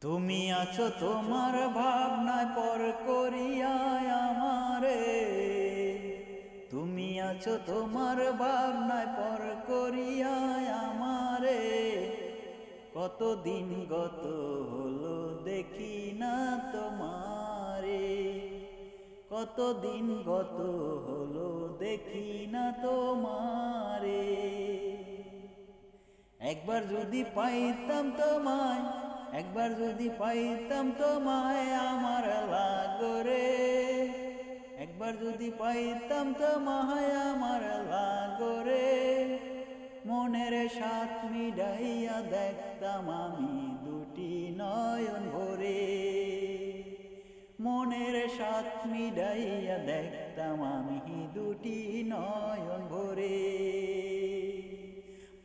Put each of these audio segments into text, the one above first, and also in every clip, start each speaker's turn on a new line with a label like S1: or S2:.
S1: তুমি আছো তোমার ভাবনায় পর করিয়ায় আমারে। তুমি আছো তোমার ভাবনায় পর করিয়ায় আমারে। কতদিন গত হলো দেখি না তোমারে। কতদিন গত হলো দেখি না তোমারে। একবার যদি পাইতাম তোমায় একবার যদি পাইতাম তোমায় আমার লাগরে, একবার যদি পাইতাম তোমায় আমার লাগরে, মনের সাত মিডাইয়া দেখতাম আমি দুটি নয়ন ভরে। মনের সাত মিডাইয়া দেখতাম আমি দুটি নয়ন ভরে।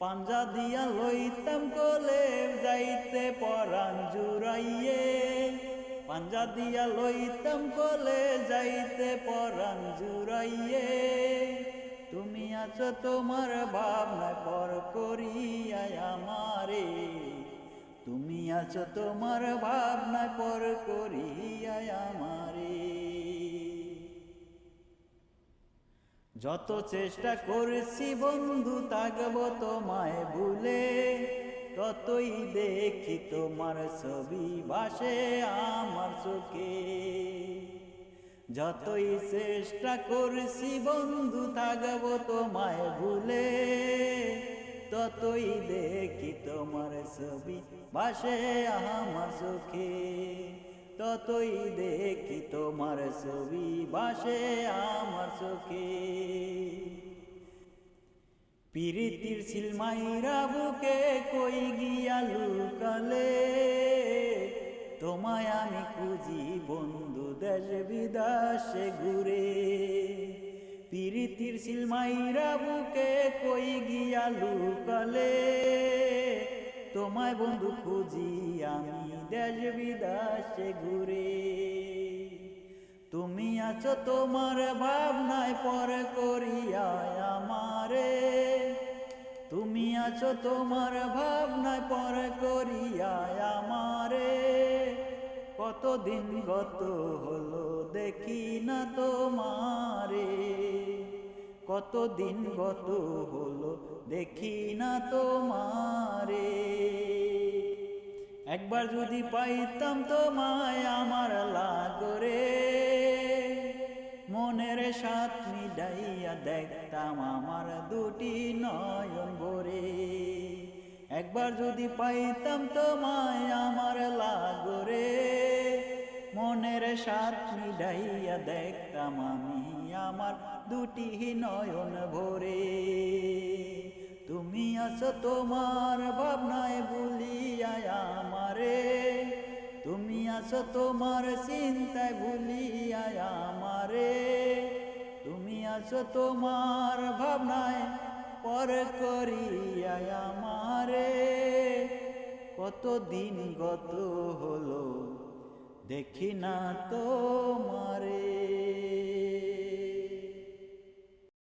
S1: পাঞ্জা দিয়া লইতাম কোলে যাইতে পরাণ জুড়াইয়ে। পাঞ্জা দিয়া লইতাম কোলে যাইতে পরাণ জুড়াইয়ে। তুমি আছো তোমার ভাবনা পর করিয়ায় আমারে। তুমি আছো তোমার ভাবনা পর করিয়ায় আমারে। যত চেষ্টা করেছি বন্ধু তাগব তোমায় ভুলে। ততই দেখি তোমার ছবি ভাসে আমার চোখে। যতই চেষ্টা করছি বন্ধু থাকব তোমায় ভুলে। ততই দেখি তোমার ছবি ভাসে আমার চোখে। ততই দেখি ছবি ভাসে আমার চোখে। পিরিতির সিলমাইরা বুকে কই গিয়া লুকালে। তোমায় আমি খুঁজি বন্ধু দেশ বিদাসে ঘুরে। পিরিতির সিলমাইরা বুকে কই গিয়া লুকালে। তোমায় বন্ধু খুঁজি আমি দেশ বিদাসে ঘুরে। তুমি আছো তোমার ভাবনায় পরে করিয়ায় আমারে। তুমি আছো তোমার ভাবনায় পর করিয়ায় আমারে। কতদিন গত হলো দেখি না তোমারে। কতদিন গত হলো দেখি না তোমারে। একবার যদি পাইতাম তোমায় আমার লাগরে, মনের সাত মিডাইয়া দেখতাম আমার দুটি নয়ন ভরে। একবার যদি পাইতাম তোমায় আমার লাগরে, মনের সাত মিডাইয়া দেখতাম আমি আমার দুটি নয়ন ভরে। তুমি আছো তোমার ভাবনায় তুমি আছো তোমার চিন্তায় ভুলিয়ায় আমারে। তুমি আছো তোমার ভাবনায় পর করিয়ায় আমারে। কতদিন গত হলো দেখি না তোমারে।